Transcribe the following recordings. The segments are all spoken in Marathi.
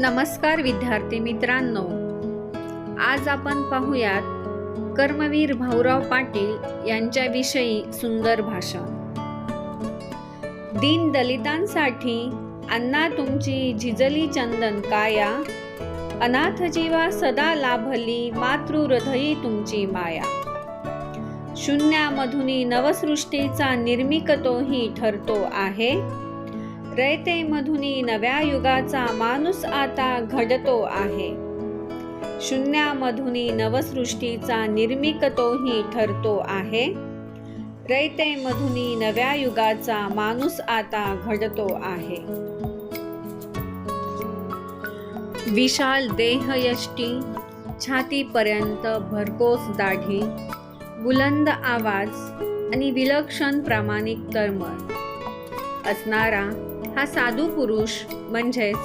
नमस्कार विद्यार्थी मित्रांनो. आज आपण पाहूयात कर्मवीर भाऊराव पाटील यांच्याविषयी सुंदर भाषण. दीन दलितांसाठी अन्ना तुमची झिजली चंदन काया अनाथ जीवा सदा लाभली मातृहृदयी तुमची माया. शून्यामधुनी नवसृष्टीचा निर्मिकतोही ठरतो आहे. रयते नव्या युगाचा माणूस आता घडतो आहे. शून्यामधुनी नवसृष्टीचा निर्मिक तोही ठरतो आहे. रयते नव्या युगाचा माणूस आता घडतो आहे. विशाल देहयष्टी छातीपर्यंत भरकोस दाढी बुलंद आवाज आणि विलक्षण प्रामाणिक तळमळ असणारा हा साधू पुरुष म्हणजेच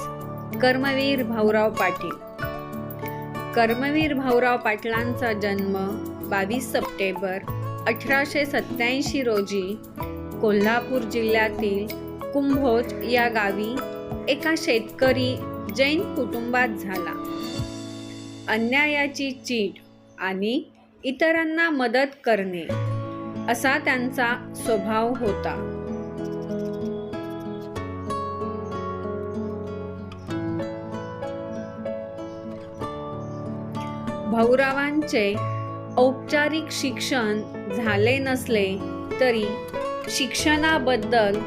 कर्मवीर भाऊराव पाटील. कर्मवीर भाऊराव पाटलांचा जन्म बावीस सप्टेंबर अठराशे सत्याऐंशी रोजी कोल्हापूर जिल्ह्यातील कुंभोज या गावी एका शेतकरी जैन कुटुंबात झाला. अन्यायाची चीड आणि इतरांना मदत करणे असा त्यांचा स्वभाव होता. भाऊरावांचे औपचारिक शिक्षण झाले नसले तरी शिक्षणाबद्दल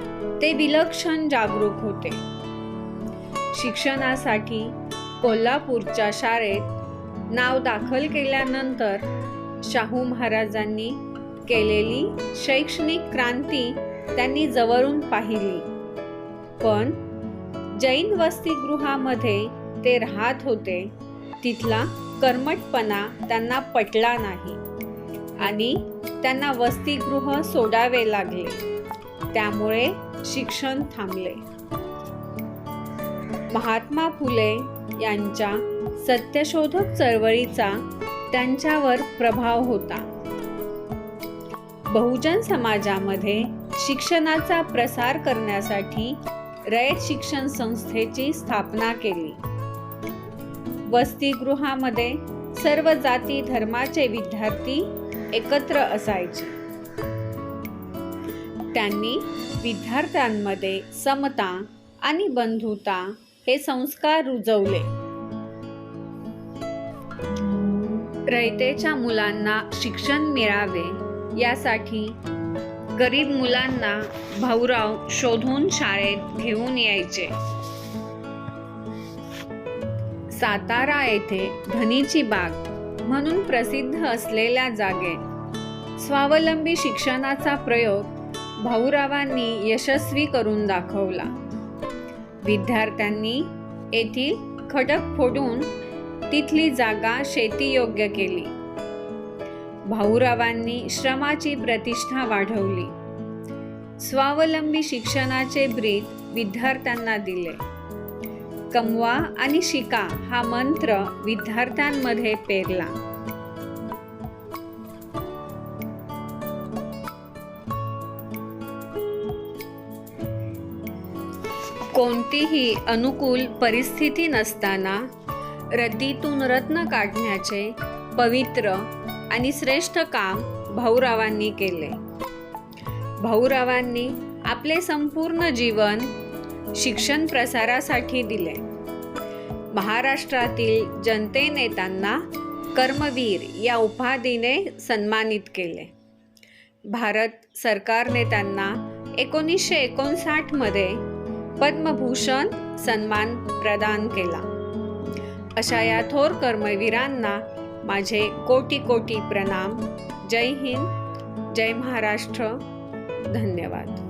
ते विलक्षण जागरूक होते. शिक्षणासाठी कोल्हापूरच्या शाळेत नाव दाखल केल्यानंतर शाहू महाराजांनी केलेली शैक्षणिक क्रांती त्यांनी जवळून पाहिली. पण जैन वसतिगृहामध्ये ते राहत होते. तिथला कर्मटपणा त्यांना पटला नाही. आणि त्यांना वसतिगृह सोडावे लागले. त्यामुळे शिक्षण थांबले. महात्मा फुले यांच्या सत्यशोधक चळवळीचा त्यांच्यावर प्रभाव होता. बहुजन समाजामध्ये शिक्षणाचा प्रसार करण्यासाठी रयत शिक्षण संस्थेची स्थापना केली. वसतिगृहामध्ये सर्व जाती धर्माचे विद्यार्थी एकत्र असायचे. त्यांनी विद्यार्थ्यांमध्ये समता आणि बंधुता हे संस्कार रुजवले. रयतेच्या मुलांना शिक्षण मिळावे यासाठी गरीब मुलांना भाऊराव शोधून शाळेत घेऊन यायचे. सातारा येथे धनीची बाग म्हणून प्रसिद्ध असलेल्या जागे. स्वावलंबी शिक्षणाचा प्रयोग भाऊरावांनी यशस्वी करून दाखवला. विद्यार्थ्यांनी येथील खडक फोडून तिथली जागा शेतीयोग्य केली. भाऊरावांनी श्रमाची प्रतिष्ठा वाढवली. स्वावलंबी शिक्षणाचे ब्रीद विद्यार्थ्यांना दिले. कमवा आणि शिका हा मंत्र विद्यार्थ्यांमध्ये पेरला. कोणतीही अनुकूल परिस्थिती नसताना रद्दीतून रत्न काढण्याचे पवित्र आणि श्रेष्ठ काम भाऊरावांनी केले. भाऊरावांनी आपले संपूर्ण जीवन शिक्षण प्रसारासाठी दिले. महाराष्ट्रातील जनतेने त्यांना कर्मवीर या उपाधीने सन्मानित केले. भारत सरकारने त्यांना एकोणीसशे एकोणसाठमध्ये पद्मभूषण सन्मान प्रदान केला. अशा या थोर कर्मवीरांना माझे कोटी कोटी प्रणाम. जय हिंद जय महाराष्ट्र. धन्यवाद.